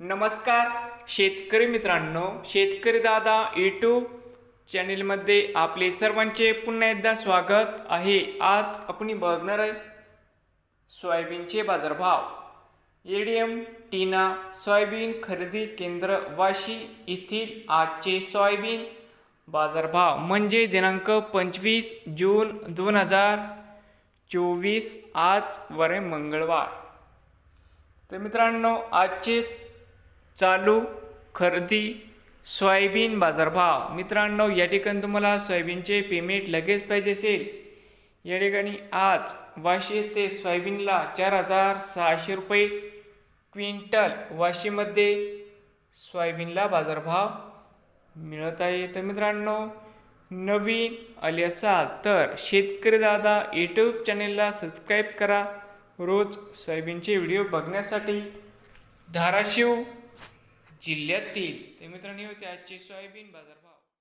नमस्कार शेतकरी मित्रांनो शेतकरी दादा यूट्यूब चॅनेलमध्ये आपले सर्वांचे पुन्हा एकदा स्वागत आहे. आज आपण बघणार आहे सोयाबीनचे बाजारभाव. एडीएम टीना सोयाबीन खरेदी केंद्र वाशी येथील आजचे सोयाबीन बाजारभाव. म्हणजे दिनांक पंचवीस जून दोन हजार चोवीस आज वर मंगळवार. तर मित्रांनो आजचे चालू खरेदी सोयाबीन बाजारभाव. मित्रांनो या ठिकाणी तुम्हाला सोयाबीनचे पेमेंट लगेच पाहिजे असेल. या ठिकाणी आज वाशी ते सोयाबीनला चार हजार सहाशे रुपये क्विंटल वाशीमध्ये सोयाबीनला बाजारभाव मिळत आहे. तर मित्रांनो नवीन आले असाल तर शेतकरी दादा यूट्यूब चॅनेलला सबस्क्राईब करा. रोज सोयाबीनचे व्हिडिओ बघण्यासाठी धाराशिव जिल्ह्यातील ते मित्रांनो होते आजचे सोयाबीन बाजारभाव